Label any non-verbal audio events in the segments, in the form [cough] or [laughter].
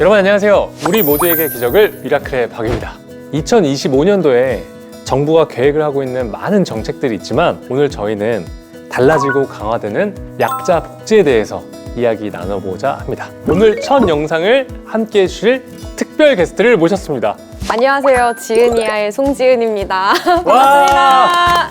여러분 안녕하세요. 우리 모두에게 기적을 미라클의 박입니다. 2025년도에 정부가 계획을 하고 있는 많은 정책들이 있지만 오늘 저희는 달라지고 강화되는 약자 복지에 대해서 이야기 나눠보자 합니다. 오늘 첫 영상을 함께 해주실 특별 게스트를 모셨습니다. 안녕하세요. 지은이아의 송지은입니다. [laughs] 와!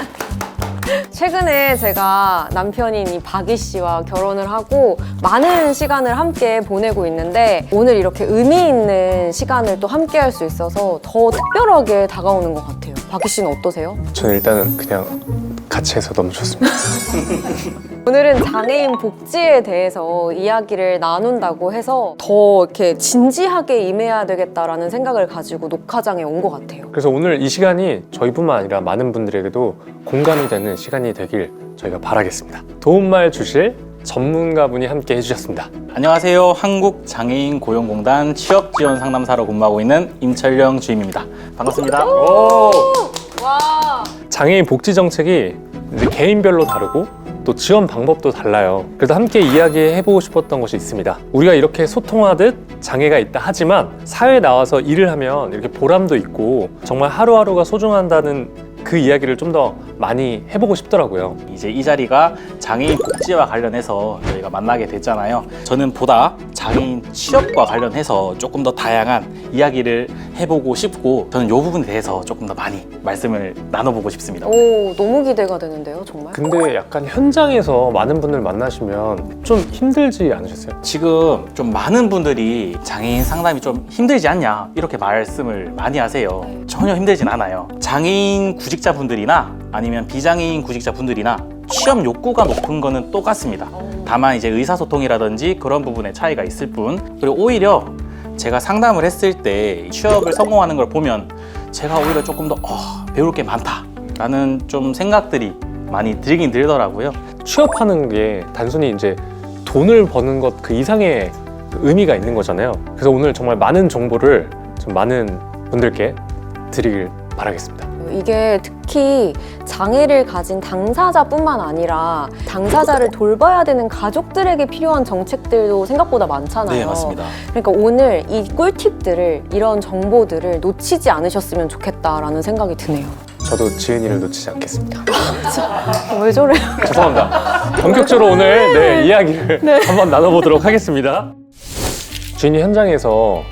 최근에 제가 남편인 이 박이 씨와 결혼을 하고 많은 시간을 함께 보내고 있는데 오늘 이렇게 의미 있는 시간을 또 함께 할 수 있어서 더 특별하게 다가오는 것 같아요. 박이 씨는 어떠세요? 저는 일단은 그냥 같이 해서 너무 좋습니다. [laughs] 오늘은 장애인 복지에 대해서 이야기를 나눈다고 해서 더 이렇게 진지하게 임해야 되겠다라는 생각을 가지고 녹화장에 온 것 같아요. 그래서 오늘 이 시간이 저희뿐만 아니라 많은 분들에게도 공감이 되는 시간이 되길 저희가 바라겠습니다. 도움말 주실 전문가분이 함께 해주셨습니다. 안녕하세요. 한국장애인고용공단 취업지원 상담사로 근무하고 있는 임철령 주임입니다. 반갑습니다. 와. 장애인 복지 정책이 이제 개인별로 다르고 또 지원 방법도 달라요. 그래서 함께 이야기해보고 싶었던 것이 있습니다. 우리가 이렇게 소통하듯 장애가 있다 하지만 사회에 나와서 일을 하면 이렇게 보람도 있고 정말 하루하루가 소중한다는 그 이야기를 좀 더 많이 해보고 싶더라고요. 이제 이 자리가 장애인 복지와 관련해서 저희가 만나게 됐잖아요. 저는 보다 장애인 취업과 관련해서 조금 더 다양한 이야기를 해보고 싶고 저는 이 부분에 대해서 조금 더 많이 말씀을 나눠보고 싶습니다. 오, 너무 기대가 되는데요, 정말. 근데 약간 현장에서 많은 분들 만나시면 좀 힘들지 않으셨어요? 지금 좀 많은 분들이 장애인 상담이 좀 힘들지 않냐 이렇게 말씀을 많이 하세요. 전혀 힘들진 않아요. 장애인 구직자분들이나 아니면 비장애인 구직자분들이나 취업 욕구가 높은 거는 똑같습니다. 다만 이제 의사소통이라든지 그런 부분에 차이가 있을 뿐 그리고 오히려 제가 상담을 했을 때 취업을 성공하는 걸 보면 제가 오히려 조금 더 어, 배울 게 많다라는 좀 생각들이 많이 들긴 들더라고요. 취업하는 게 단순히 이제 돈을 버는 것 그 이상의 의미가 있는 거잖아요. 그래서 오늘 정말 많은 정보를 좀 많은 분들께 드리길 바라겠습니다. 이게 특히 장애를 가진 당사자뿐만 아니라 당사자를 돌봐야 되는 가족들에게 필요한 정책들도 생각보다 많잖아요. 네, 맞습니다. 그러니까 오늘 이 꿀팁들을 이런 정보들을 놓치지 않으셨으면 좋겠다라는 생각이 드네요. 저도 지은이를 놓치지 않겠습니다. [laughs] 왜 저래요? [laughs] 죄송합니다. 본격적으로 오늘 네, 이야기를 [laughs] 한번 나눠보도록 하겠습니다. 지은이 현장에서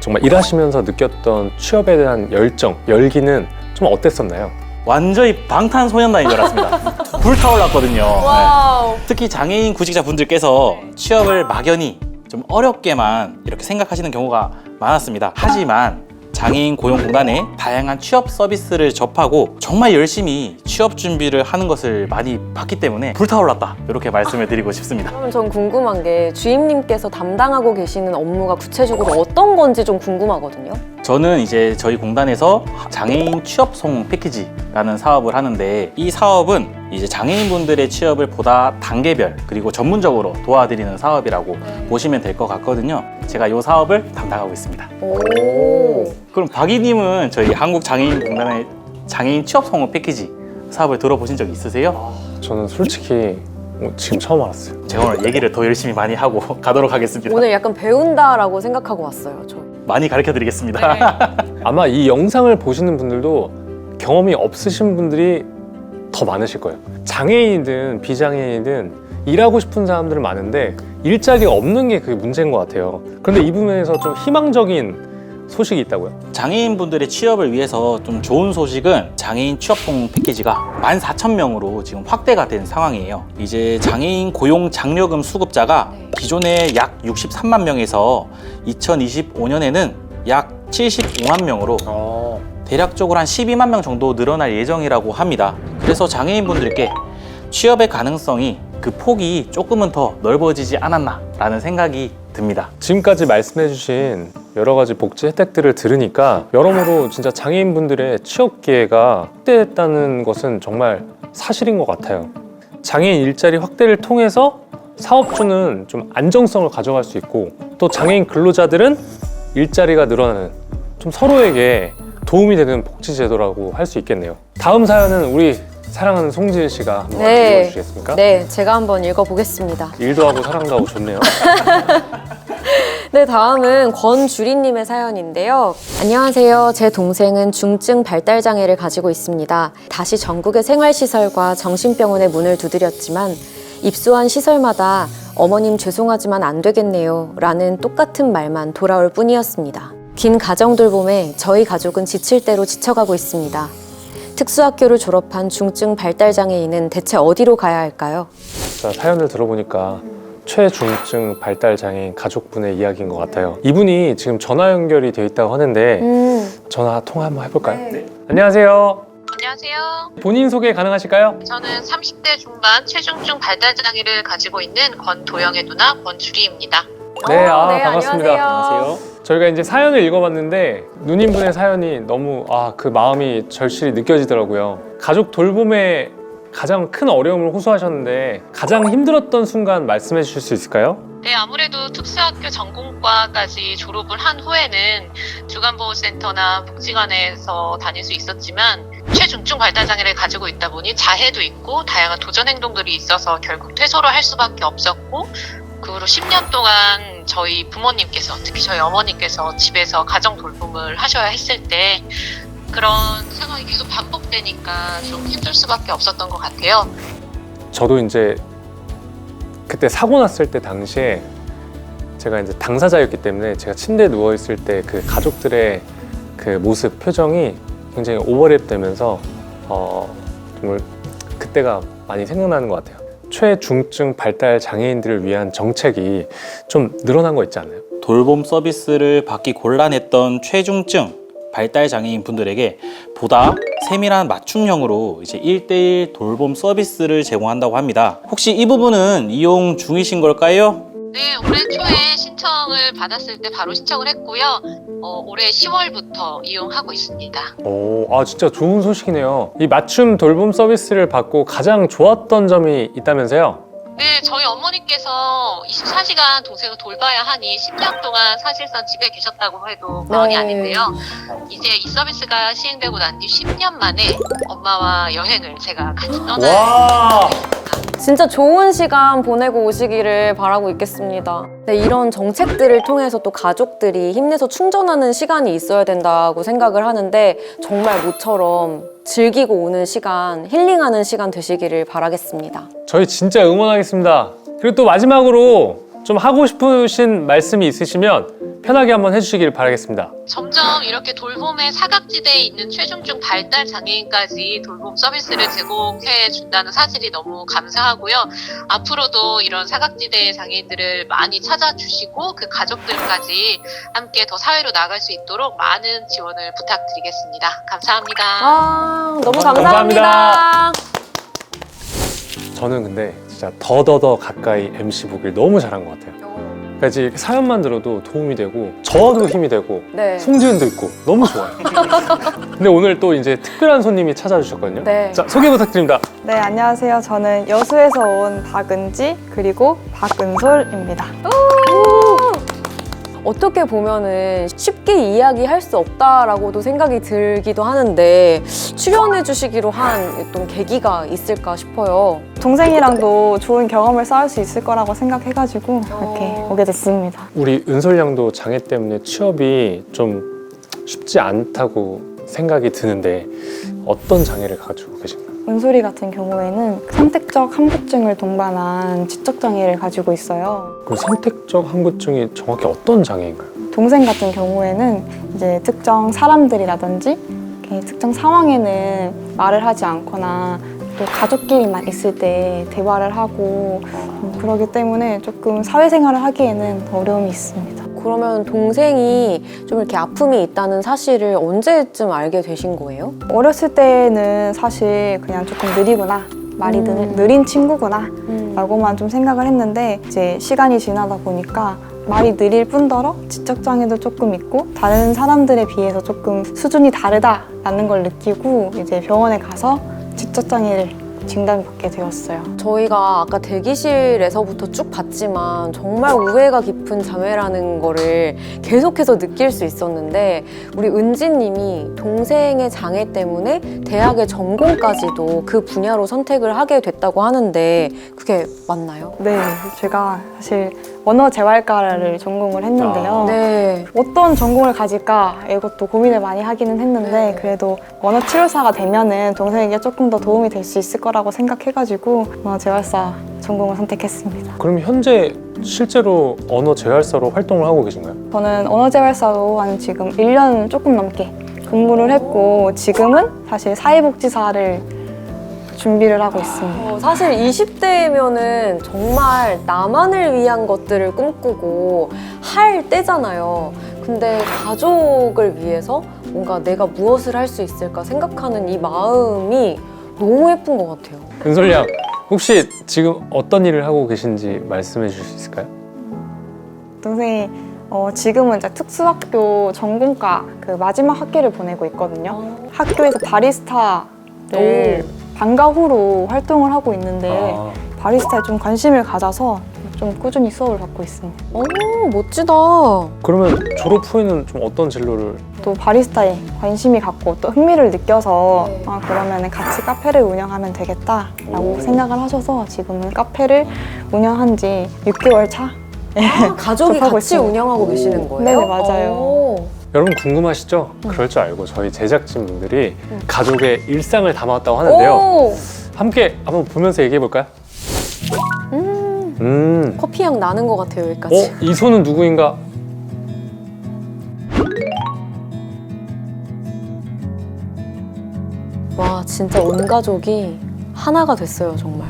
정말 일하시면서 느꼈던 취업에 대한 열정, 열기는 좀 어땠었나요? 완전히 방탄소년단인 줄 알았습니다. [laughs] 불타올랐거든요. 네. 와우. 특히 장애인 구직자 분들께서 취업을 막연히 좀 어렵게만 이렇게 생각하시는 경우가 많았습니다. 하지만 장애인 고용공단의 다양한 취업 서비스를 접하고 정말 열심히 취업 준비를 하는 것을 많이 봤기 때문에 불타올랐다 이렇게 말씀을 드리고 싶습니다. 그러면 전 궁금한 게 주임님께서 담당하고 계시는 업무가 구체적으로 어떤 건지 좀 궁금하거든요. 저는 이제 저희 공단에서 장애인 취업송 패키지라는 사업을 하는데 이 사업은 이제 장애인분들의 취업을 보다 단계별 그리고 전문적으로 도와드리는 사업이라고 보시면 될 것 같거든요. 제가 이 사업을 담당하고 있습니다. 오. 그럼 박이님은 저희 한국장애인공단의 장애인 취업송호 패키지 사업을 들어보신 적 있으세요? 저는 솔직히 어, 지금 처음 알았어요. 제가 오늘 얘기를 더 열심히 많이 하고 [laughs] 가도록 하겠습니다. 오늘 약간 배운다라고 생각하고 왔어요. 저. 많이 가르쳐 드리겠습니다. [laughs] 아마 이 영상을 보시는 분들도 경험이 없으신 분들이 더 많으실 거예요. 장애인이든 비장애인이든 일하고 싶은 사람들은 많은데 일자리가 없는 게 그게 문제인 것 같아요. 그런데 이 부분에서 좀 희망적인 소식이 있다고요. 장애인분들의 취업을 위해서 좀 좋은 소식은 장애인 취업송 패키지가 14,000명으로 지금 확대가 된 상황이에요. 이제 장애인 고용 장려금 수급자가 기존에 약 63만 명에서 2025년에는 약 75만 명으로 어, 대략적으로 한 12만 명 정도 늘어날 예정이라고 합니다. 그래서 장애인분들께 취업의 가능성이 그 폭이 조금은 더 넓어지지 않았나라는 생각이 듭니다. 지금까지 말씀해주신 여러 가지 복지 혜택들을 들으니까 여러모로 진짜 장애인분들의 취업 기회가 확대했다는 것은 정말 사실인 것 같아요. 장애인 일자리 확대를 통해서 사업주는 좀 안정성을 가져갈 수 있고 또 장애인 근로자들은 일자리가 늘어나는 좀 서로에게 도움이 되는 복지 제도라고 할 수 있겠네요. 다음 사연은 우리 사랑하는 송지은 씨가 한번 네. 읽어주시겠습니까? 네, 제가 한번 읽어보겠습니다. 일도 하고 사랑도 하고 좋네요. [laughs] 네, 다음은 권주리님의 사연인데요. 안녕하세요. 제 동생은 중증 발달 장애를 가지고 있습니다. 다시 전국의 생활시설과 정신병원에 문을 두드렸지만 입소한 시설마다 어머님 죄송하지만 안 되겠네요. 라는 똑같은 말만 돌아올 뿐이었습니다. 긴 가정 돌봄에 저희 가족은 지칠 대로 지쳐가고 있습니다. 특수학교를 졸업한 중증 발달 장애인은 대체 어디로 가야 할까요? 자, 사연을 들어보니까 최중증 발달 장애인 가족분의 이야기인 것 같아요. 이분이 지금 전화 연결이 되어 있다고 하는데 음, 전화 통화 한번 해볼까요? 안녕하세요. 안녕하세요. 본인 소개 가능하실까요? 저는 30대 중반 체중증 발달 장애를 가지고 있는 권도영의 누나 권주리입니다. 네, 어, 아, 네, 반갑습니다. 안녕하세요. 저희가 이제 사연을 읽어봤는데 누님분의 사연이 너무 아 그 마음이 절실히 느껴지더라고요. 가족 돌봄에 가장 큰 어려움을 호소하셨는데 가장 힘들었던 순간 말씀해 주실 수 있을까요? 네, 아무래도 특수학교 전공과까지 졸업을 한 후에는 주간보호센터나 복지관에서 다닐 수 있었지만 최중증 발달 장애를 가지고 있다 보니 자해도 있고 다양한 도전 행동들이 있어서 결국 퇴소를 할 수밖에 없었고 그 후로 10년 동안 저희 부모님께서 특히 저희 어머니께서 집에서 가정 돌봄을 하셔야 했을 때 그런 상황이 계속 반복되니까 좀 힘들 수밖에 없었던 것 같아요. 저도 이제 그때 사고 났을 때 당시에 제가 이제 당사자였기 때문에 제가 침대에 누워 있을 때 그 가족들의 그 모습 표정이 굉장히 오버랩 되면서 어 정말 그때가 많이 생각나는 것 같아요. 최중증 발달 장애인들을 위한 정책이 좀 늘어난 거 있지 않나요? 돌봄 서비스를 받기 곤란했던 최중증 발달 장애인 분들에게 보다 세밀한 맞춤형으로 이제 1대1 돌봄 서비스를 제공한다고 합니다. 혹시 이 부분은 이용 중이신 걸까요? 네, 올해 초에 신청을 받았을 때 바로 신청을 했고요. 어, 올해 10월부터 이용하고 있습니다. 오, 아 진짜 좋은 소식이네요. 이 맞춤 돌봄 서비스를 받고 가장 좋았던 점이 있다면서요? 네, 저희 어머니께서 24시간 동생을 돌봐야 하니 10년 동안 사실상 집에 계셨다고 해도 과언이 네. 아닌데요. 이제 이 서비스가 시행되고 난 뒤 10년 만에 엄마와 여행을 제가 같이 떠나요. 와. 진짜 좋은 시간 보내고 오시기를 바라고 있겠습니다. 네, 이런 정책들을 통해서 또 가족들이 힘내서 충전하는 시간이 있어야 된다고 생각을 하는데 정말 모처럼 즐기고 오는 시간, 힐링하는 시간 되시기를 바라겠습니다. 저희 진짜 응원하겠습니다. 그리고 또 마지막으로 좀 하고 싶으신 말씀이 있으시면 편하게 한번 해주시길 바라겠습니다. 점점 이렇게 돌봄의 사각지대에 있는 최중증 발달 장애인까지 돌봄 서비스를 제공해 준다는 사실이 너무 감사하고요. 앞으로도 이런 사각지대의 장애인들을 많이 찾아주시고 그 가족들까지 함께 더 사회로 나갈 수 있도록 많은 지원을 부탁드리겠습니다. 감사합니다. 아, 너무 감사합니다. 감사합니다. 저는 근데 진짜 더더더 가까이 MC 보길 너무 잘한 것 같아요. 그러니까 이제 사연만 들어도 도움이 되고 저도 힘이 되고 네. 송지은도 있고 너무 좋아요. [laughs] 근데 오늘 또 이제 특별한 손님이 찾아주셨거든요. 네. 자 소개 부탁드립니다. 네, 안녕하세요. 저는 여수에서 온 박은지 그리고 박은솔입니다. 어떻게 보면은 쉽게 이야기할 수 없다라고도 생각이 들기도 하는데 출연해 주시기로 한 어떤 계기가 있을까 싶어요. 동생이랑도 좋은 경험을 쌓을 수 있을 거라고 생각해가지고 이렇게 어. 오게 됐습니다. 우리 은솔 양도 장애 때문에 취업이 좀 쉽지 않다고 생각이 드는데 어떤 장애를 가지고 계신가요? 은솔이 같은 경우에는 선택적 항부증을 동반한 지적 장애를 가지고 있어요. 그 선택적 항구증이 정확히 어떤 장애인가요? 동생 같은 경우에는 이제 특정 사람들이라든지 이렇게 특정 상황에는 말을 하지 않거나 또 가족끼리만 있을 때 대화를 하고 음, 그러기 때문에 조금 사회생활을 하기에는 어려움이 있습니다. 그러면 동생이 좀 이렇게 아픔이 있다는 사실을 언제쯤 알게 되신 거예요? 어렸을 때는 사실 그냥 조금 느리구나 말이 음. 느, 느린 친구구나 라고만 좀 생각을 했는데 이제 시간이 지나다 보니까 말이 느릴 뿐더러 지적 장애도 조금 있고 다른 사람들에 비해서 조금 수준이 다르다라는 걸 느끼고 이제 병원에 가서 지적장애를 진단받게 되었어요. 저희가 아까 대기실에서부터 쭉 봤지만 정말 우애가 깊은 자매라는 거를 계속해서 느낄 수 있었는데 우리 은지님이 동생의 장애 때문에 대학의 전공까지도 그 분야로 선택을 하게 됐다고 하는데 그게 맞나요? 네, 제가 사실 언어 재활과를 전공을 했는데요. 네. 어떤 전공을 가질까 이것도 고민을 많이 하기는 했는데 네. 그래도 언어 치료사가 되면은 동생에게 조금 더 도움이 될 수 있을 거라고 생각해가지고 언어 재활사 전공을 선택했습니다. 그럼 현재 실제로 언어 재활사로 활동을 하고 계신가요? 저는 언어 재활사로 한 지금 1년 조금 넘게 근무를 했고 지금은 사실 사회복지사를 준비를 하고 있습니다. 어, 사실 20대면은 정말 나만을 위한 것들을 꿈꾸고 할 때잖아요. 근데 가족을 위해서 뭔가 내가 무엇을 할 수 있을까 생각하는 이 마음이 너무 예쁜 것 같아요. 은솔 양 혹시 지금 어떤 일을 하고 계신지 말씀해 주실 수 있을까요? 동생이 어, 지금은 이제 특수학교 전공과 그 마지막 학기를 보내고 있거든요. 학교에서 바리스타를 방과 후로 활동을 하고 있는데 아, 바리스타에 좀 관심을 가져서 좀 꾸준히 수업을 받고 있습니다. 오, 멋지다. 그러면 졸업 후에는 좀 어떤 진로를 또 바리스타에 관심이 갖고 또 흥미를 느껴서 아, 그러면 같이 카페를 운영하면 되겠다라고 생각을 하셔서 지금은 카페를 운영한 지 6개월 차? 아, 가족이 [laughs] 같이 있습니다. 운영하고 계시는 거예요? 네네, 맞아요. 오. 여러분 궁금하시죠? 그럴 줄 알고 저희 제작진 분들이 가족의 일상을 담아왔다고 하는데요. 오, 함께 한번 보면서 얘기해 볼까요? 음, 음. 커피 향 나는 것 같아요, 어, 여기까지. 이 손은 누구인가? 와, 진짜 온 가족이 하나가 됐어요, 정말.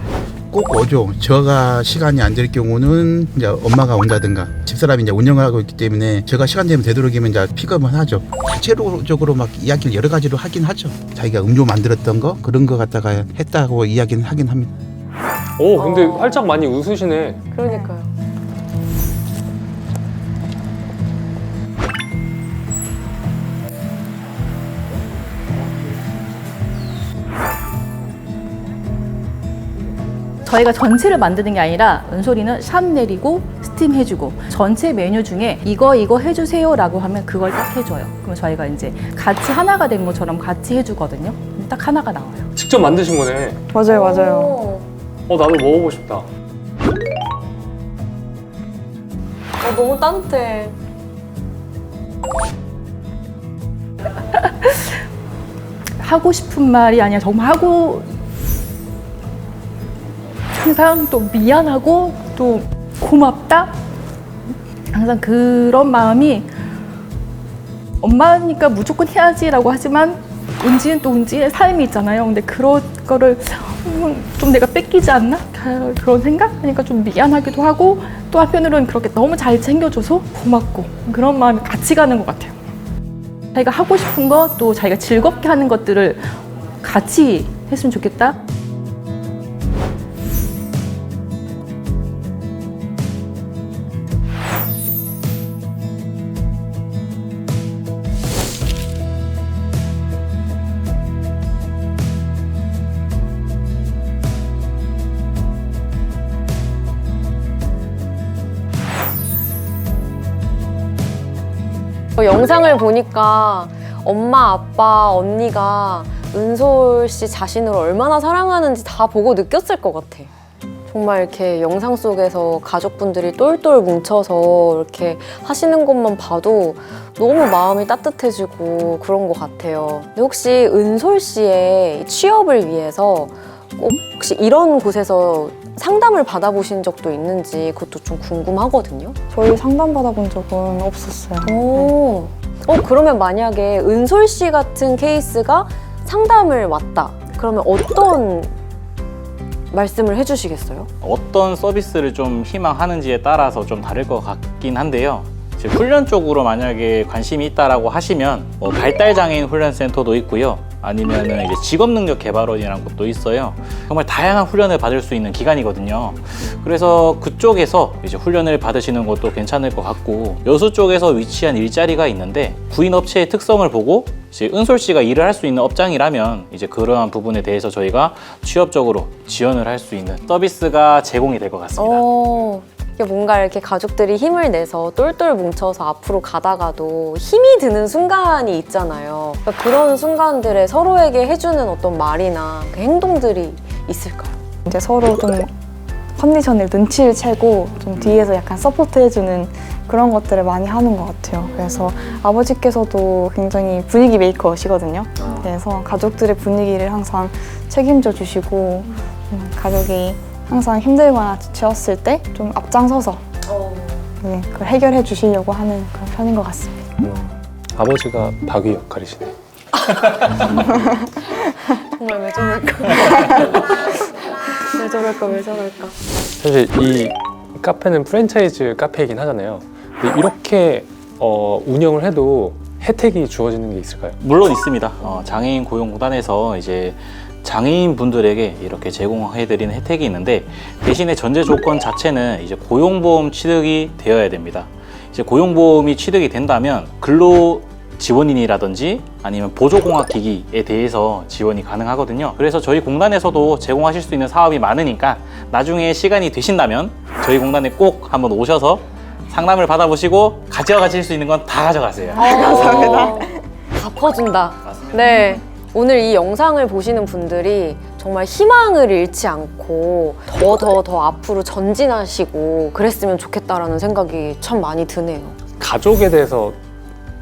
꼭 오죠. 저가 시간이 안 될 경우는 이제 엄마가 온다든가 집사람이 이제 운영을 하고 있기 때문에 제가 시간 되면 되도록이면 이제 픽업은 하죠. 구체적으로 막 이야기를 여러 가지로 하긴 하죠. 자기가 음료 만들었던 거 그런 거 갖다가 했다고 이야기는 하긴 합니다. 오, 근데 어. 활짝 많이 웃으시네. 그러니까요. 저희가 전체를 만드는 게 아니라 은솔이는 샵 내리고 스팀 해주고 전체 메뉴 중에 이거 이거 해주세요 라고 하면 그걸 딱 해줘요. 그럼 저희가 이제 같이 하나가 된 것처럼 같이 해주거든요. 딱 하나가 나와요. 직접 만드신 거네. 맞아요, 맞아요. 오. 어, 나도 먹어보고 싶다. 어, 너무 따뜻해. [laughs] 하고 싶은 말이 아니라 정말 하고 항상 또 미안하고 또 고맙다 항상 그런 마음이 엄마니까 무조건 해야지라고 하지만 은지는 또 은지의 삶이 있잖아요 근데 그런 거를 음, 좀 내가 뺏기지 않나 그런 생각 하니까 좀 미안하기도 하고 또 한편으로는 그렇게 너무 잘 챙겨줘서 고맙고 그런 마음이 같이 가는 것 같아요. 자기가 하고 싶은 거 또 자기가 즐겁게 하는 것들을 같이 했으면 좋겠다. 저 영상을 보니까 엄마, 아빠, 언니가 은솔 씨 자신을 얼마나 사랑하는지 다 보고 느꼈을 것 같아. 정말 이렇게 영상 속에서 가족분들이 똘똘 뭉쳐서 이렇게 하시는 것만 봐도 너무 마음이 따뜻해지고 그런 것 같아요. 근데 혹시 은솔 씨의 취업을 위해서 꼭 혹시 이런 곳에서 상담을 받아보신 적도 있는지 그것도 좀 궁금하거든요. 저희 상담 받아본 적은 없었어요. 오. 어, 그러면 만약에 은솔 씨 같은 케이스가 상담을 왔다. 그러면 어떤 말씀을 해주시겠어요? 어떤 서비스를 좀 희망하는지에 따라서 좀 다를 것 같긴 한데요. 훈련 쪽으로 만약에 관심이 있다라고 하시면 뭐 발달 장애인 훈련 센터도 있고요. 아니면은 이제 직업 능력 개발원이라는 곳도 있어요. 정말 다양한 훈련을 받을 수 있는 기관이거든요. 그래서 그쪽에서 이제 훈련을 받으시는 것도 괜찮을 것 같고 여수 쪽에서 위치한 일자리가 있는데 구인 업체의 특성을 보고 이제 은솔 씨가 일을 할 수 있는 업장이라면 이제 그러한 부분에 대해서 저희가 취업적으로 지원을 할 수 있는 서비스가 제공이 될 것 같습니다. 어, 이게 뭔가 이렇게 가족들이 힘을 내서 똘똘 뭉쳐서 앞으로 가다가도 힘이 드는 순간이 있잖아요. 그러니까 그런 순간들에 서로에게 해주는 어떤 말이나 그 행동들이 있을까요? 이제 서로 좀 컨디션을 눈치를 채고 좀 뒤에서 약간 서포트 해주는 그런 것들을 많이 하는 것 같아요. 그래서 아버지께서도 굉장히 분위기 메이커시거든요. 그래서 가족들의 분위기를 항상 책임져 주시고 음, 가족이 항상 힘들거나 지쳤을 때 좀 앞장서서 네, 그걸 해결해 주시려고 하는 그런 편인 것 같습니다. 음, 아버지가 박위 역할이시네. [laughs] 정말 왜 저럴까? [laughs] 왜 저럴까? 왜 저럴까? 사실 이 카페는 프랜차이즈 카페이긴 하잖아요. 근데 이렇게 어, 운영을 해도 혜택이 주어지는 게 있을까요? 물론 있습니다. 어, 장애인 고용공단에서 이제 장애인 분들에게 이렇게 제공해드리는 혜택이 있는데 대신에 전제 조건 자체는 이제 고용보험 취득이 되어야 됩니다. 이제 고용보험이 취득이 된다면 근로 지원인이라든지 아니면 보조공학기기에 대해서 지원이 가능하거든요. 그래서 저희 공단에서도 제공하실 수 있는 사업이 많으니까 나중에 시간이 되신다면 저희 공단에 꼭 한번 오셔서 상담을 받아보시고 가져가실 수 있는 건 다 가져가세요. 감사합니다. 다 퍼준다. 네. 오늘 이 영상을 보시는 분들이 정말 희망을 잃지 않고 더 더 더 앞으로 전진하시고 그랬으면 좋겠다라는 생각이 참 많이 드네요. 가족에 대해서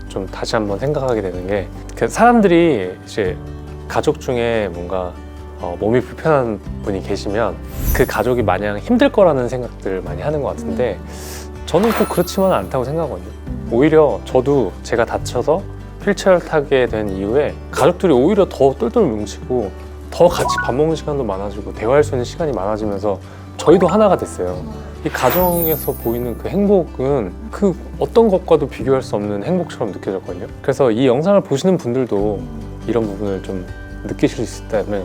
좀 다시 한번 생각하게 되는 게 그 사람들이 이제 가족 중에 뭔가 어, 몸이 불편한 분이 계시면 그 가족이 마냥 힘들 거라는 생각들을 많이 하는 것 같은데 저는 꼭 그렇지만은 않다고 생각하거든요. 오히려 저도 제가 다쳐서 휠체어를 타게 된 이후에 가족들이 오히려 더 똘똘 뭉치고 더 같이 밥 먹는 시간도 많아지고 대화할 수 있는 시간이 많아지면서 저희도 하나가 됐어요. 이 가정에서 보이는 그 행복은 그 어떤 것과도 비교할 수 없는 행복처럼 느껴졌거든요. 그래서 이 영상을 보시는 분들도 이런 부분을 좀 느끼실 수 있다면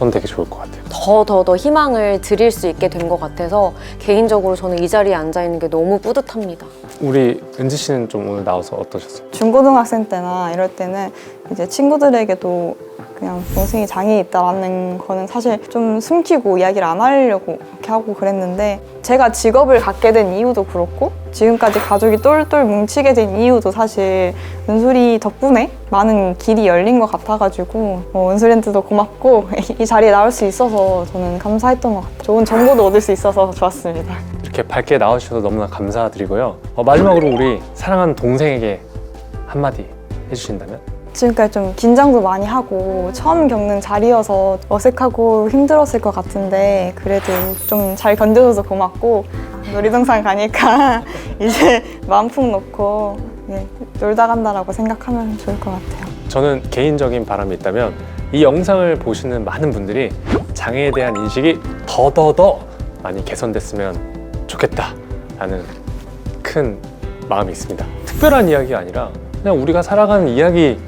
저는 되게 좋을 것 같아요. 더 더 더 희망을 드릴 수 있게 된 것 같아서 개인적으로 저는 이 자리에 앉아 있는 게 너무 뿌듯합니다. 우리 은지 씨는 좀 오늘 나와서 어떠셨어요? 중고등학생 때나 이럴 때는 이제 친구들에게도 그냥 동생이 장애 있다라는 거는 사실 좀 숨기고 이야기를 안 하려고 이렇게 하고 그랬는데 제가 직업을 갖게 된 이유도 그렇고 지금까지 가족이 똘똘 뭉치게 된 이유도 사실 은솔이 덕분에 많은 길이 열린 것 같아가지고 어, 은솔이한테도 고맙고 [laughs] 이 자리에 나올 수 있어서 저는 감사했던 것 같아요. 좋은 정보도 얻을 수 있어서 좋았습니다. 이렇게 밝게 나와주셔서 너무나 감사드리고요. 어, 마지막으로 우리 사랑하는 동생에게 한마디 해주신다면? 지금까지 좀 긴장도 많이 하고 처음 겪는 자리여서 어색하고 힘들었을 것 같은데 그래도 좀 잘 견뎌줘서 고맙고 놀이동산 가니까 [laughs] 이제 마음 푹 놓고 예, 놀다 간다라고 생각하면 좋을 것 같아요. 저는 개인적인 바람이 있다면 이 영상을 보시는 많은 분들이 장애에 대한 인식이 더더더 많이 개선됐으면 좋겠다라는 큰 마음이 있습니다. 특별한 이야기가 아니라 그냥 우리가 살아가는 이야기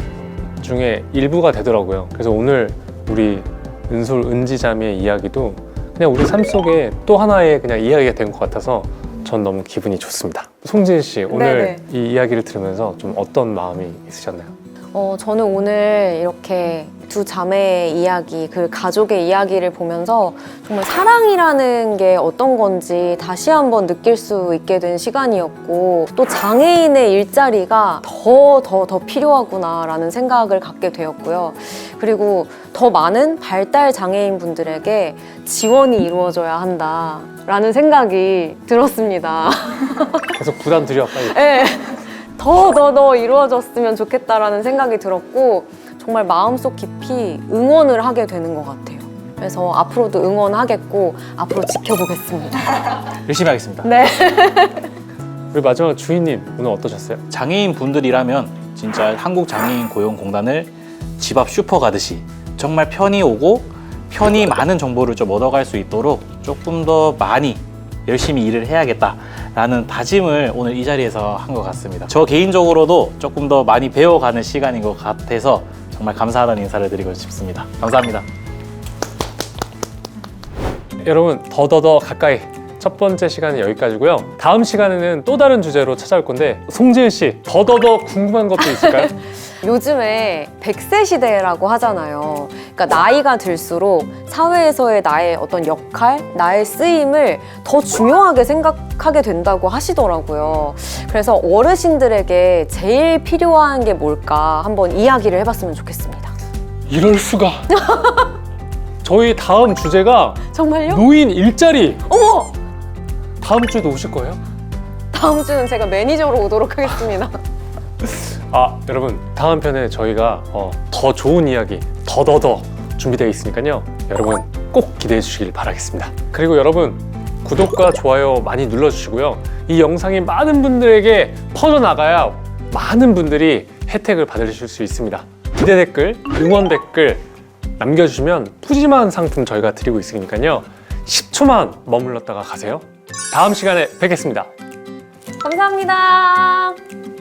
중에 일부가 되더라고요. 그래서 오늘 우리 은솔 은지자매의 이야기도 그냥 우리 삶 속에 또 하나의 그냥 이야기가 된 것 같아서 전 너무 기분이 좋습니다. 송진 씨 오늘 이 이야기를 들으면서 좀 어떤 마음이 있으셨나요? 어, 저는 오늘 이렇게 두 자매의 이야기, 그 가족의 이야기를 보면서 정말 사랑이라는 게 어떤 건지 다시 한번 느낄 수 있게 된 시간이었고 또 장애인의 일자리가 더, 더, 더 필요하구나라는 생각을 갖게 되었고요. 그리고 더 많은 발달 장애인 분들에게 지원이 이루어져야 한다라는 생각이 들었습니다. [laughs] 계속 부담 드려 빨리. 네. 더, 더, 더 이루어졌으면 좋겠다라는 생각이 들었고, 정말 마음속 깊이 응원을 하게 되는 것 같아요. 그래서 앞으로도 응원하겠고, 앞으로 지켜보겠습니다. [laughs] 열심히 하겠습니다. 네. [laughs] 우리 마지막 주인님 오늘 어떠셨어요? 장애인 분들이라면 진짜 한국 장애인 고용 공단을 집 앞 슈퍼 가듯이 정말 편히 오고 편히 [laughs] 많은 정보를 좀 얻어갈 수 있도록 조금 더 많이 열심히 일을 해야겠다라는 다짐을 오늘 이 자리에서 한 것 같습니다. 저 개인적으로도 조금 더 많이 배워가는 시간인 것 같아서 정말 감사하다는 인사를 드리고 싶습니다. 감사합니다. 여러분 더더더 가까이 첫 번째 시간은 여기까지고요. 다음 시간에는 또 다른 주제로 찾아올 건데 송지은 씨 더더더 궁금한 것도 있을까요? [laughs] 요즘에 100세 시대라고 하잖아요. 그러니까 나이가 들수록 사회에서의 나의 어떤 역할, 나의 쓰임을 더 중요하게 생각하게 된다고 하시더라고요. 그래서 어르신들에게 제일 필요한 게 뭘까 한번 이야기를 해봤으면 좋겠습니다. 이럴 수가. [laughs] 저희 다음 주제가 정말요? 노인 일자리. 어머! 다음 주에도 오실 거예요? 다음 주는 제가 매니저로 오도록 하겠습니다. [laughs] 아 여러분 다음 편에 저희가 어, 더 좋은 이야기 더더더 준비되어 있으니까요. 여러분 꼭 기대해 주시길 바라겠습니다. 그리고 여러분 구독과 좋아요 많이 눌러주시고요. 이 영상이 많은 분들에게 퍼져나가야 많은 분들이 혜택을 받으실 수 있습니다. 기대 댓글 응원 댓글 남겨주시면 푸짐한 상품 저희가 드리고 있으니까요. 10초만 머물렀다가 가세요. 다음 시간에 뵙겠습니다. 감사합니다.